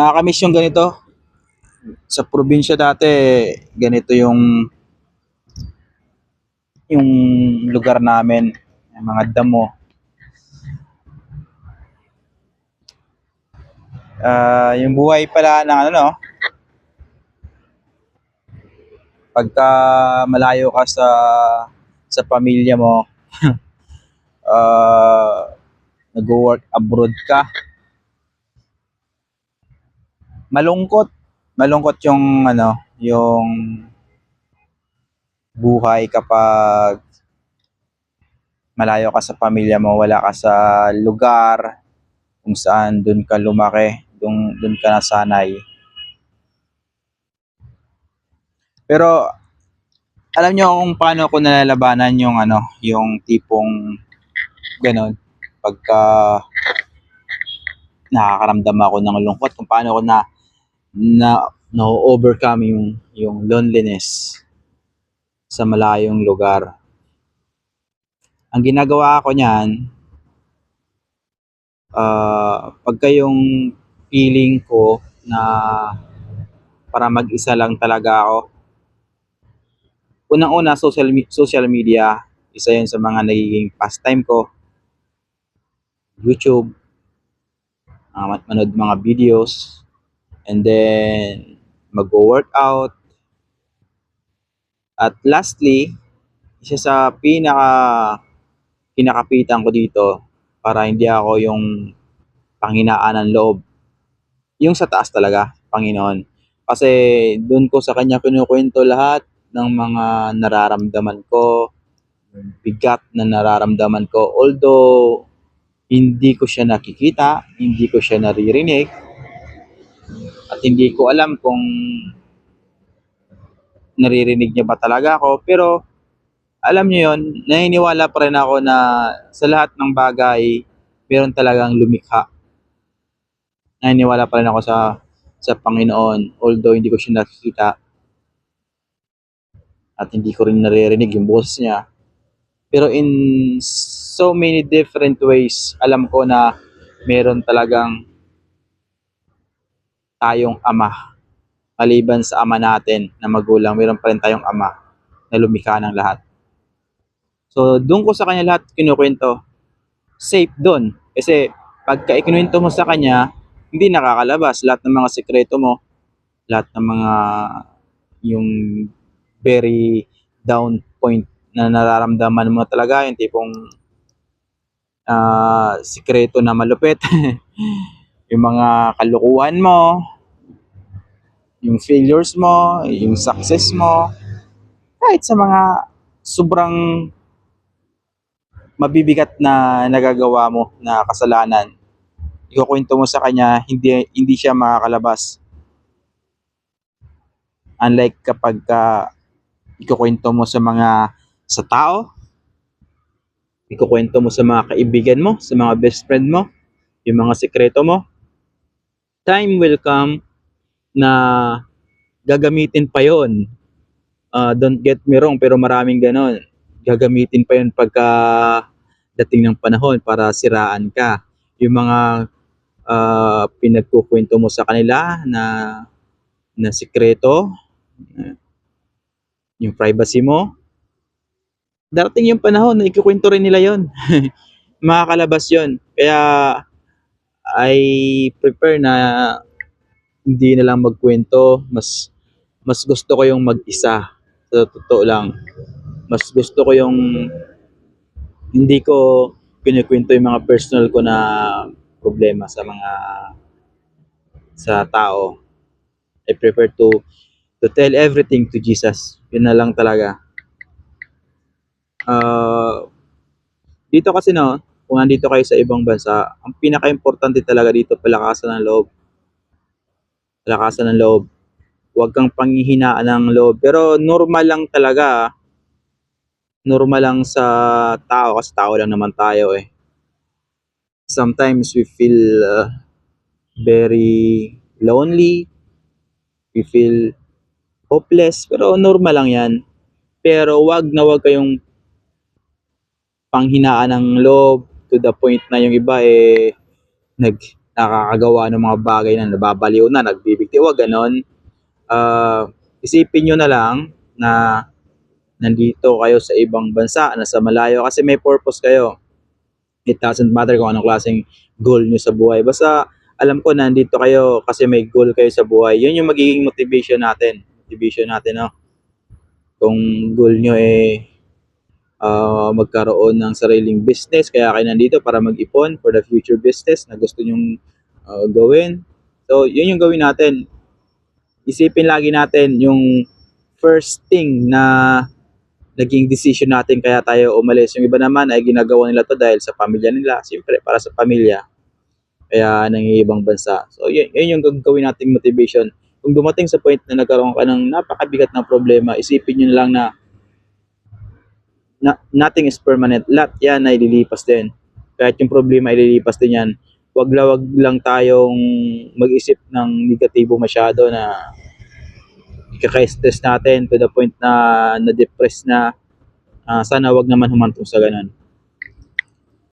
nakakamiss yung ganito. Sa probinsya dati, ganito yung yung lugar namin, yung mga damo. Ah, yung buhay pala ng ano no, pagka malayo ka sa sa pamilya mo, ah nag-work abroad ka, malungkot. Malungkot yung ano, yung buhay kapag malayo ka sa pamilya mo, wala ka sa lugar kung saan doon ka lumaki, doon doon ka nasanay. Pero alam nyo kung paano ko nalalabanan yung ano, yung tipong ganon pagka nakakaramdam ako ng lungkot kung paano ko na na na-overcome yung yung loneliness sa malayong lugar. Ang ginagawa ko niyan, ah pagka yung feeling ko na para mag-isa lang talaga ako, unang-una social social media, isa yun sa mga nagiging pastime ko. YouTube, uh, manood mga videos, and then mag-workout. At lastly, isa sa pinaka kinakapitan ko dito para hindi ako yung panghinaan ng loob. Yung sa taas talaga, Panginoon. Kasi doon ko sa kanya kinukwento lahat ng mga nararamdaman ko, bigat na nararamdaman ko. Although hindi ko siya nakikita, hindi ko siya naririnig, at hindi ko alam kung naririnig niya ba talaga ako. Pero alam niyo yon, naniniwala pa rin ako na sa lahat ng bagay, meron talagang lumikha. Naniniwala pa rin ako sa sa Panginoon, although hindi ko siya nakikita at hindi ko rin naririnig yung boses niya. Pero in so many different ways, alam ko na meron talagang tayong ama. Maliban sa ama natin na magulang, meron pa rin tayong ama na lumikha ng lahat. So, doon ko sa kanya lahat kinukwento. Safe doon. Kasi, pagka ikinuwento mo sa kanya, hindi nakakalabas. Lahat ng mga sekreto mo, lahat ng mga yung very down point na nararamdaman mo talaga, yung tipong ah sikreto na malupit. yung mga kalukuhan mo, yung failures mo, yung success mo, kahit sa mga sobrang mabibigat na nagagawa mo na kasalanan, ikukwento mo sa kanya, hindi hindi siya makakalabas. Unlike kapag ka ikukwento mo sa mga sa tao, ikukwento mo sa mga kaibigan mo, sa mga best friend mo, yung mga sekreto mo, time will come na gagamitin pa yon. Ah, don't get me wrong, pero maraming ganon. Gagamitin pa yon pagka dating ng panahon para siraan ka. Yung mga ah, pinagkukwento mo sa kanila na na sikreto, yung privacy mo, darating yung panahon na ikukwento rin nila yon. Makakalabas yon. Kaya I prefer na hindi na lang magkwento. Mas mas gusto ko yung mag-isa. Sa totoo lang. Mas gusto ko yung hindi ko kinukwento yung mga personal ko na problema sa mga sa tao. I prefer to to tell everything to Jesus. Yun na lang talaga. Ah, dito kasi no, kung nandito kayo sa ibang bansa, ang pinaka-importante talaga dito palakasan ng loob. Palakasan ng loob. Huwag kang panghihinaan ng loob. Pero normal lang talaga. Normal lang sa tao kasi tao lang naman tayo eh. Sometimes we feel uh, very lonely. We feel hopeless. Pero normal lang yan. Pero wag na wag kayong panghinaan ng loob to the point na yung iba eh nag nakakagawa ng mga bagay na nababaliw na, nagbibigti, wag ganon. Ah, isipin nyo na lang na nandito kayo sa ibang bansa, nasa malayo, kasi may purpose kayo. It doesn't matter kung anong klaseng goal nyo sa buhay. Basta alam ko nandito kayo kasi may goal kayo sa buhay. Yun yung magiging motivation natin. Motivation natin, no? Kung goal nyo eh ah, magkaroon ng sariling business, kaya kayo nandito para mag-ipon for the future business na gusto nyong ah, gawin. So, yun yung gawin natin. Isipin lagi natin yung first thing na naging decision natin kaya tayo umalis. Yung iba naman ay ginagawa nila to dahil sa pamilya nila. Siyempre, para sa pamilya. Kaya nangingibang bansa. So, yun, yun yung gagawin nating motivation. Kung dumating sa point na nagkaroon ka ng napakabigat ng problema, isipin nyo na lang na, na nothing is permanent. Lahat yan ay lilipas din. Kahit yung problema ay lilipas din yan. Wag lang, wag lang tayong mag-isip ng negatibo masyado na ikaka-stress natin to the point na na-depress na ah, sana wag naman humantong sa ganun.